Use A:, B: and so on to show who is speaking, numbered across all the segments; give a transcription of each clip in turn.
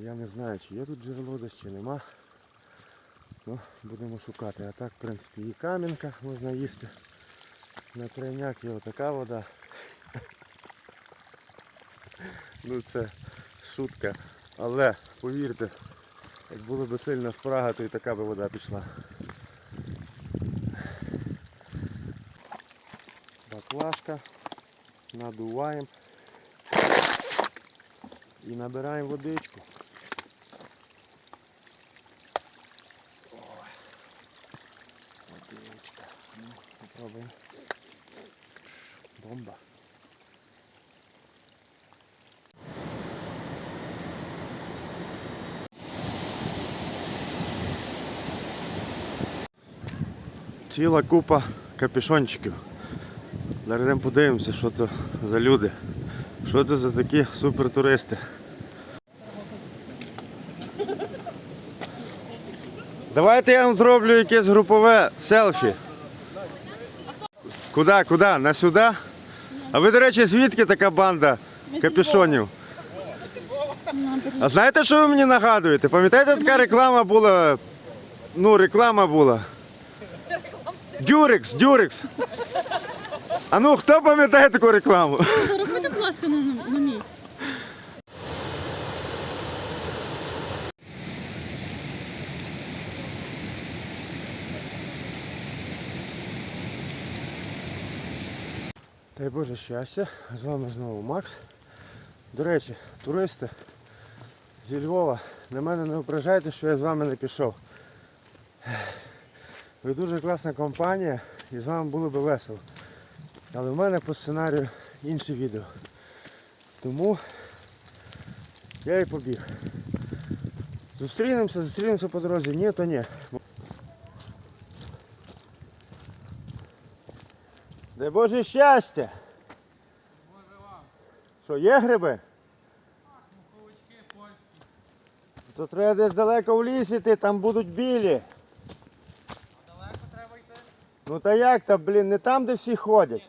A: Я не знаю, чи є тут джерело десь, чи нема. Ну, будемо шукати. А так, в принципі, і камінка можна їсти. На крайняк є отака вода. Ну це шутка. Але повірте, як було б сильна спрага, то і така би вода пішла. Баклажка. Надуваємо. І набираємо водичку. Ціла купа капюшончиків. Зараз подивимося, що це за люди. Що це за такі супертуристи. Давайте я вам зроблю якесь групове селфі. Куди, куди? На сюди? А ви, до речі, звідки така банда капюшонів? А знаєте, що ви мені нагадуєте? Пам'ятаєте, така реклама була? Ну, реклама була. Дюрекс, Дюрекс. А ну, хто пам'ятає таку рекламу?
B: Зарахуйте, будь ласка, на, на мій.
A: Дай Боже щастя, з вами знову Макс. До речі, туристи зі Львова, на мене не ображайте, що я з вами не пішов. Ви дуже класна компанія і з вами було би весело. Але в мене по сценарію інше відео. Тому я і побіг. Зустрінемося, зустрінемося по дорозі. Ні, то ні. Дай Боже щастя! Боже вам! Що, є гриби? То треба десь далеко в ліс іти, там будуть білі. Ну та як то, блін, не там, де всі ходять.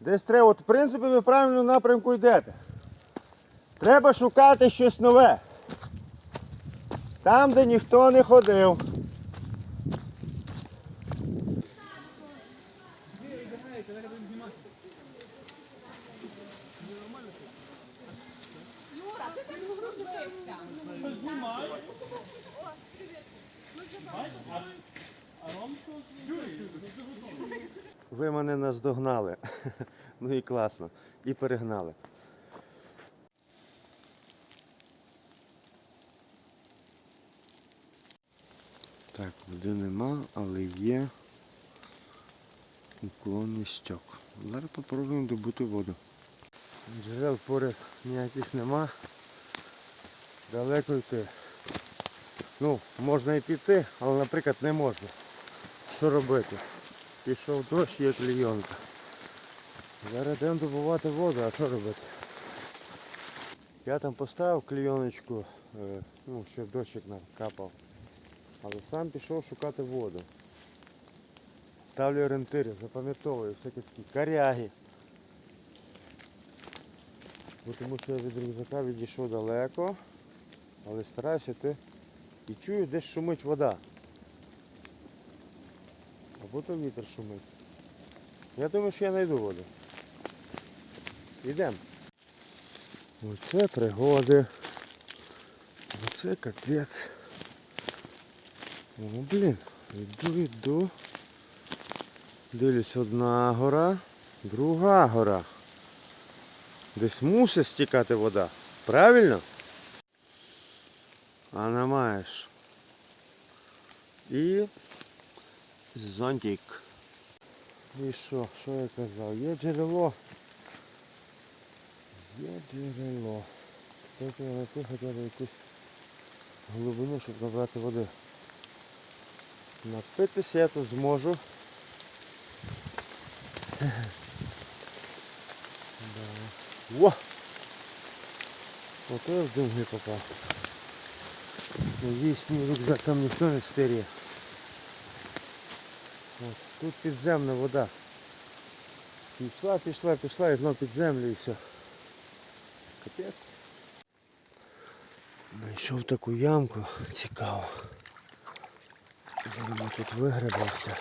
A: Десь треба, от в принципі ви в правильному напрямку йдете. Треба шукати щось нове. Там, де ніхто не ходив. Ви мене наздогнали. Ну і класно. І перегнали. Так, води нема, але є уклонний стьок. Зараз попробуємо добути воду. Джерел поряд ніяких нема. Далеко йти. Ну, можна і піти, але, наприклад, не можна. Що робити? Пішов дощ, є клійонка. Зараз йдемо добувати воду, а що робити? Я там поставив клійоночку, е, ну, щоб дощик накапав. Але сам пішов шукати воду. Ставлю орієнтири, запам'ятовую всякі такі коряги. Бо тому що я від рюкзака відійшов далеко, але стараюся йти і чую, десь шумить вода. Або вітер шумить. Я думаю, що я знайду воду. Йдемо. Оце пригоди. Оце капець. О, блін. Йду, йду. Дивлюсь, одна гора, друга гора. Десь мусить стікати вода. Правильно? А не маєш. І зонтик. І що, що я казав? Є джерело. Є джерело. Тільки знайти хоча б якусь глибину, щоб набрати води. Напитися я тут зможу. Во! Ото я в димги попав. Надіюсь, мій рюкзак там ніхто не стерє. Тут підземна вода. Пішла, пішла, пішла і знов під землю і все. Капець. Знайшов таку ямку, цікаво. Зараз тут вигребемося.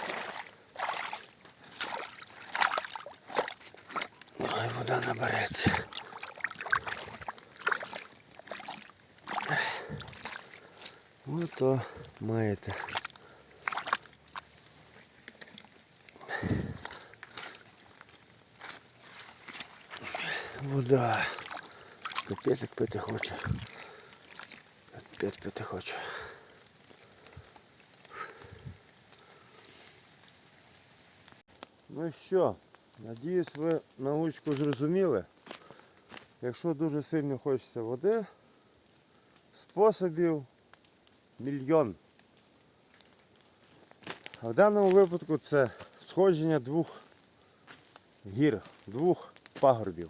A: Хай вода набереться. Ото маєте. Вода. Капець як пити хоче. Капець пити хоче. Ну що, надіюсь ви научку зрозуміли. Якщо дуже сильно хочеться води, способів мільйон. А в даному випадку це сходження двох гір, двох пагорбів.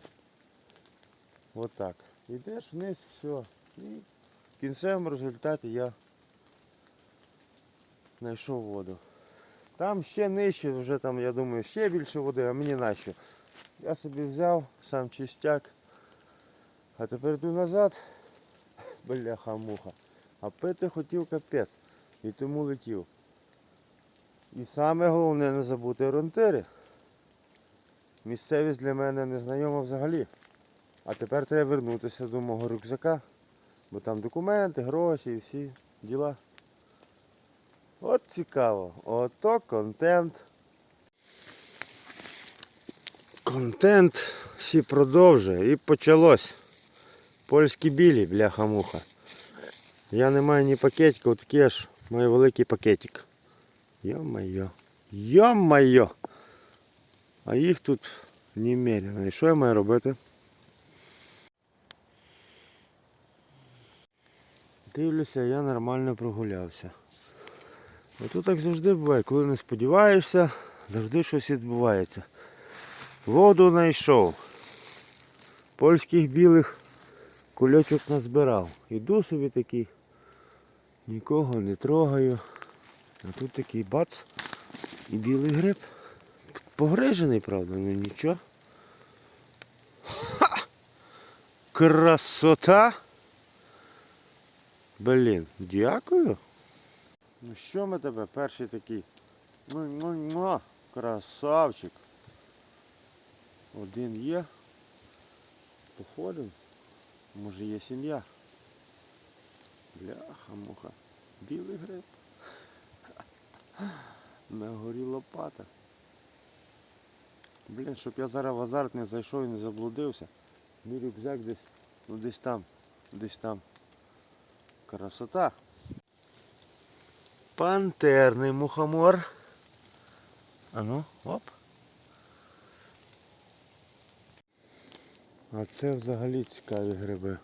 A: Отак. Йдеш вниз, все. І в кінцевому результаті я знайшов воду. Там ще нижче, вже там, я думаю, ще більше води, а мені нащо. Я собі взяв сам чистяк. А тепер йду назад. Бляха-муха. А пити хотів капець. І тому летів. І саме головне не забути орієнтири. Місцевість для мене незнайома взагалі. А тепер треба вернутися до мого рюкзака, бо там документи, гроші і всі діла. От цікаво. Ото контент. Контент всі продовжує і почалось. Польські білі, бляха-муха. Я не маю ні пакетика, от аж маю великий пакетик. Йо-майо. Йо-майо. А їх тут немерено. І що я маю робити? Дивлюся, я нормально прогулявся. Ото так завжди буває, коли не сподіваєшся, завжди щось відбувається. Воду знайшов. Польських білих кульочок назбирав. Іду собі такий, нікого не трогаю. А тут такий бац і білий гриб. Погрижений, правда, ну нічого. Ха! Красота! Блін, дякую. Ну що ми тебе, перший такий. Му-му-му, Красавчик. Один є. Походимо. Може є сім'я. Бляха, муха. Білий гриб. На горі лопата. Блін, щоб я зараз в азарт не зайшов і не заблудився. Мій рюкзак десь, ну десь там, десь там. Красота. Пантерний мухомор. А ну, оп. А це взагалі цікаві гриби.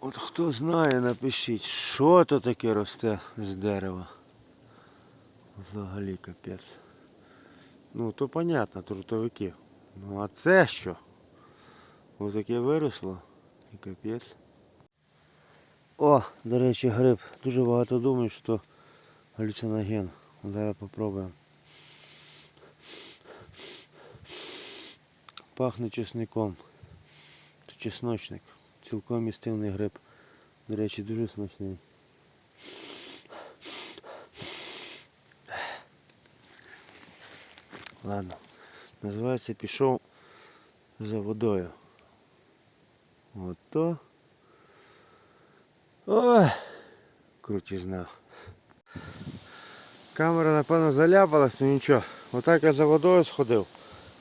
A: От хто знає, напишіть, що то таке росте з дерева. Взагалі капець. Ну то понятно, трутовики. Ну а це що? Ось таке виросло і капець. О, до речі, гриб. Дуже багато думають, що галюциноген. Зараз попробуємо. Пахне чесником. Це чесночник. Цілком містивний гриб. До речі, дуже смачний. Ладно. Називається пішов за водою. Ото. Ой, крутізна. Камера напевно заляпалась, ну нічого. Отак я за водою сходив,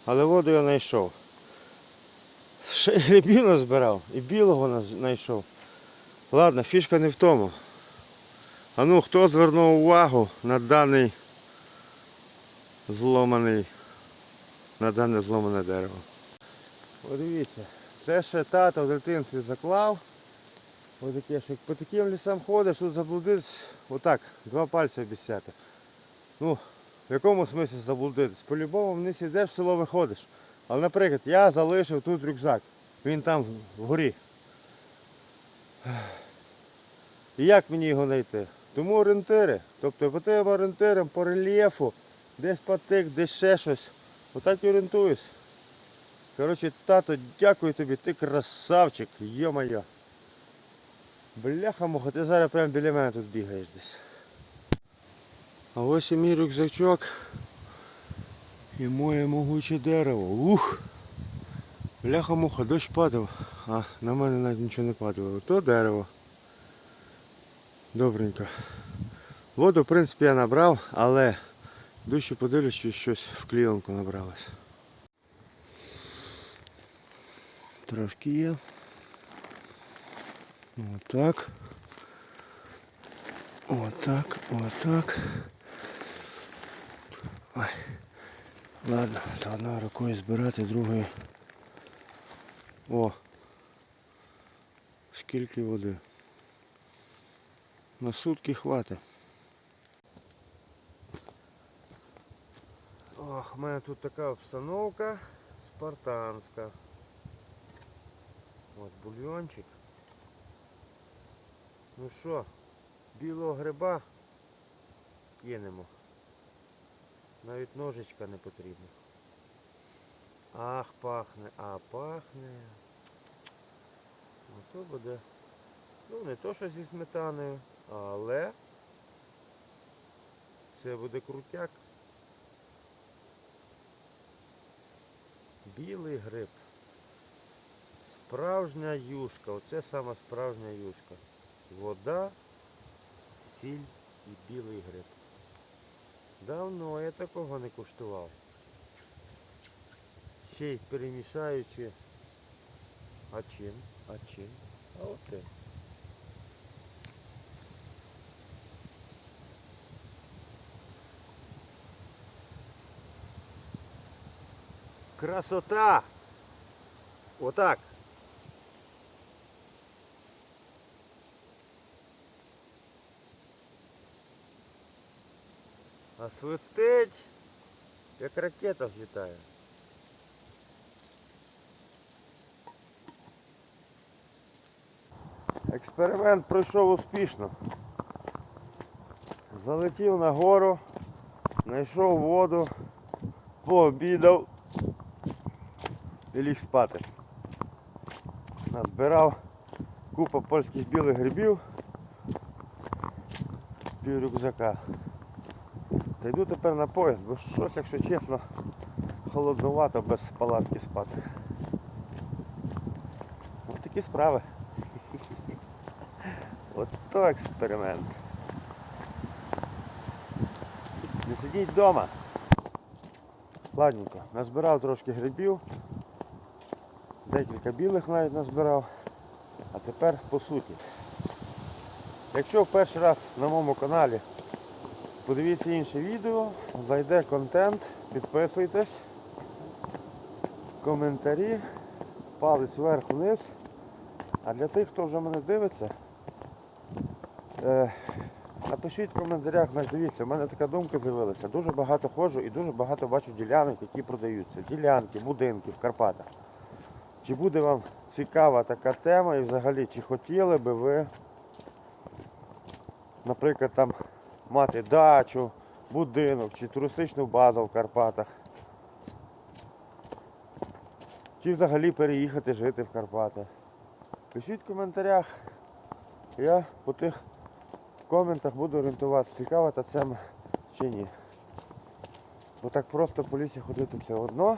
A: але воду я знайшов. Ще й грибів назбирав і білого знайшов. Ладно, фішка не в тому. А ну хто звернув увагу на даний зломаний, на дане зломане дерево? Подивіться, це ще тато в дитинстві заклав. Ось таке, що по таким лісам ходиш, тут заблудитись, отак, два пальці обіцяти. Ну, в якому смислі заблудитись? По-любому вниз йдеш, в село виходиш. Але, наприклад, я залишив тут рюкзак. Він там вгорі. І як мені його знайти? Тому орієнтири. Тобто по тим орієнтирам, по рельєфу, десь потик, десь ще щось. Отак і орієнтуюсь. Коротше, тато, дякую тобі, ти красавчик, йо-моє. Бляха муха, ти зараз прямо біля мене тут бігаєш десь. А ось і мій рюкзачок. І моє могуче дерево. Ух! Бляха муха, дощ падав, а на мене навіть нічого не падало. То дерево. Добренько. Воду, в принципі, я набрав, але дужче подивлюсь, чи щось в клієнку набралось. Трошки є. Отак. Отак, отак. Ой. Ладно, то одною рукою збирати, другою. О! Скільки води? На сутки хватить. Ох, у мене тут така обстановка спартанська. От бульйончик. Ну що, білого гриба кинемо. Навіть ножичка не потрібно. Ах, пахне, а пахне. Ото буде. Ну, не то, що зі сметаною, але це буде крутяк. Білий гриб. Справжня юшка. Оце сама справжня юшка. Вода, сіль і білий гриб. Давно я такого не куштував. Ще й перемішаючи. А чим? А чим? А оце. Красота! Отак. А свистить, як ракета злітає. Експеримент пройшов успішно. Залетів на гору, знайшов воду, пообідав і ліг спати. Назбирав купа польських білих грибів, пів рюкзака. Та йду тепер на поїзд, бо щось, якщо чесно, холоднувато без палатки спати. Ось такі справи. От то експеримент. Не сидіть вдома. Ладненько, назбирав трошки грибів. Декілька білих навіть назбирав. А тепер по суті. Якщо в перший раз на моєму каналі подивіться інше відео, зайде контент, підписуйтесь, коментарі, палець вверх-вниз. А для тих, хто вже мене дивиться, е, напишіть в коментарях, значить дивіться, в мене така думка з'явилася. Дуже багато ходжу і дуже багато бачу ділянок, які продаються. Ділянки, будинки в Карпатах. Чи буде вам цікава така тема і взагалі, чи хотіли би ви, наприклад, там мати дачу, будинок чи туристичну базу в Карпатах? Чи взагалі переїхати жити в Карпати? Пишіть в коментарях. Я по тих коментах буду орієнтуватися, цікава та тема чи ні. Бо так просто по лісі ходити все одно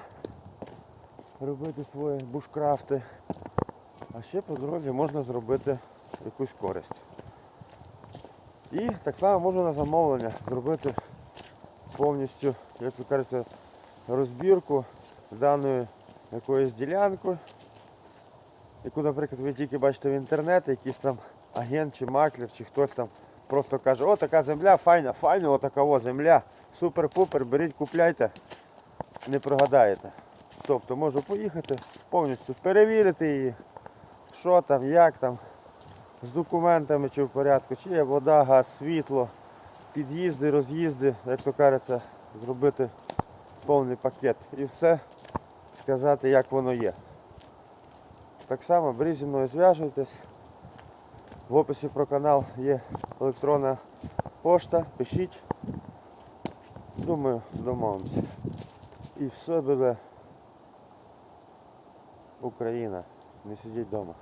A: робити свої бушкрафти. А ще по дорозі можна зробити якусь користь. І так само можна на замовлення зробити повністю, як ви кажете, розбірку даної якоїсь ділянки, яку, наприклад, ви тільки бачите в інтернеті, якийсь там агент чи маклер, чи хтось там просто каже, о, така земля, файна, файна, отака о, земля, супер-пупер, беріть, купляйте, не прогадаєте. Тобто можу поїхати, повністю перевірити її, що там, як там, з документами чи в порядку, чи є вода, газ, світло, під'їзди, роз'їзди, як то кажеться, зробити повний пакет і все сказати, як воно є. Так само беріть зі мною зв'яжуйтесь. В описі про канал є електронна пошта, пишіть. Думаю, домовимося. І все буде Україна. Не сидіть вдома.